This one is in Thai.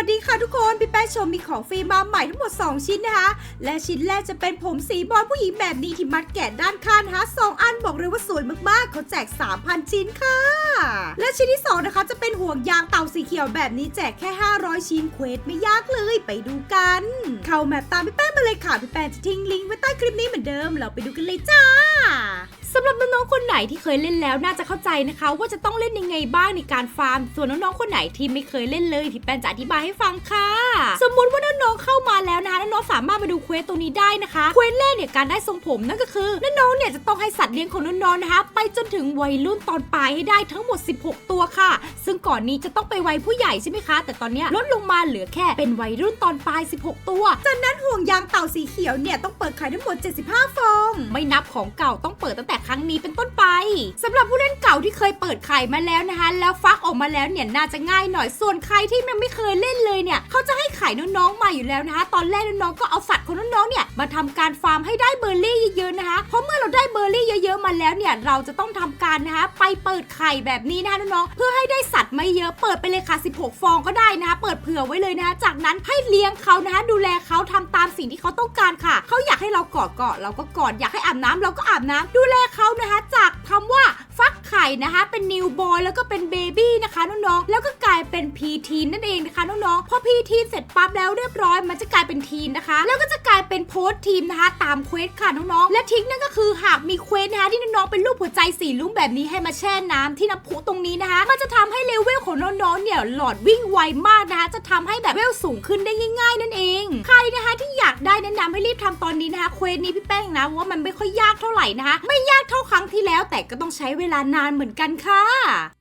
วัสดีค่ะทุกคน พี่แป้งชมมีของฟรีมาใหม่ทั้งหมด 2 ชิ้นนะคะ และชิ้นแรกจะเป็นผมสีบอลผู้หญิงแบบนี้ที่มัดแกะด้านข้างนะคะสอง เลยว่าสวยมากๆ เขาแจก 3,000 ชิ้นค่ะ และชิ้นที่ 2 นะคะจะเป็นห่วงยางเต่าสีเขียวแบบนี้แจกแค่ 500 ชิ้นเควสไม่ยากเลยไปดูกัน เข้าแมปตามพี่แป้งมาเลยค่ะ พี่แป้งจะทิ้งลิงก์ไว้ใต้คลิปนี้เหมือนเดิม เราไปดูกันเลยจ้าสำหรับน้องๆคนไหนที่เคยเล่นแล้วน่าจะเข้าใจนะคะ ว่าจะต้องเล่นยังไงบ้างในการฟาร์ม ส่วนน้องๆคนไหนที่ไม่เคยเล่นเลยพี่แป้นจะอธิบายให้ฟังค่ะ สมมุติว่าน้องๆเข้ามาแล้วนะคะ น้องๆสามารถมาดูเควสตัวนี้ได้นะคะ เควสแรกเนี่ยการได้ทรงผมนั่นก็คือน้องๆเนี่ยจะต้องให้สัตว์เลี้ยงของน้องๆนะคะ ไปจนถึงวัยรุ่นตอนปลายให้ได้ทั้งหมด 16 ตัวค่ะ ซึ่งก่อนนี้จะต้องไปวัยผู้ใหญ่ใช่ไหมคะ แต่ตอนนี้ลดลงมาเหลือแค่เป็นวัยรุ่นตอนปลาย 16 ตัว จากนั้นห่วงยางเต่าสีเขียวเนี่ยต้องเปิดขายทั้งหมด 75 ฟอง ไม่นับของเก่าต้องเปิดตั้งแต่ครั้งนี้เป็นต้นไปสำหรับผู้เล่นเก่าที่เคยเปิดไข่มาแล้วนะคะ แล้วฟักออกมาแล้วเนี่ยน่าจะง่ายหน่อยส่วนใครที่ยังไม่เคยเล่นเลยเนี่ยเขาจะให้ไข่น้องๆมาอยู่แล้วนะคะ ตอนแรกน้องๆก็เอาสัตว์ของน้องๆเนี่ยมาทำการฟาร์มให้ได้เบอร์ลี่ แล้วเนี่ยเราจะต้องทำการนะคะไปเปิดไข่แบบนี้นะคะน้องๆเพื่อให้ได้สัตว์ไม่เยอะเปิดไปเลยค่ะ 16 ฟองก็ได้นะคะเปิดเผื่อไว้เลยนะคะจากนั้นให้เลี้ยงเขานะคะดูแลเขาทำตามสิ่งที่เขาต้องการค่ะ เขาอยากให้เรากอดเกาะเราก็กอดอยากให้อาบน้ำเราก็อาบน้ำดูแลเขานะคะจากคำ นะคะ เป็นนิวบอยแล้วก็เป็นเบบี้นะคะน้องๆ แล้วก็กลายเป็นพีทีนนั่นเองนะคะน้องๆ พอพีทีนเสร็จปั๊บแล้วเรียบร้อยมันจะกลายเป็นทีนนะคะ แล้วก็จะกลายเป็นโพสต์ทีมนะคะตามเควสค่ะน้องๆ และทิกนั่นก็คือหากมีเควสนะคะที่น้องๆเป็นรูปหัวใจสีลุ้งแบบนี้ให้มาแช่น้ำที่น้ำพุตรงนี้นะคะ มันจะทำให้เลเวลของน้องๆเนี่ยหลอดวิ่งไวมากนะคะ จะทำให้แบบเวลสูงขึ้นได้ง่าย ๆ นั่นเอง ใครนะคะที่อยากได้แนะนำให้รีบทำตอนนี้นะคะเควสนี้พี่แป้งนะว่ามันไม่ค่อยยากเท่าไหร่นะคะไม่ยากเท่าครั้ง แล้วแต่ก็ต้องใช้เวลานานเหมือนกันค่ะ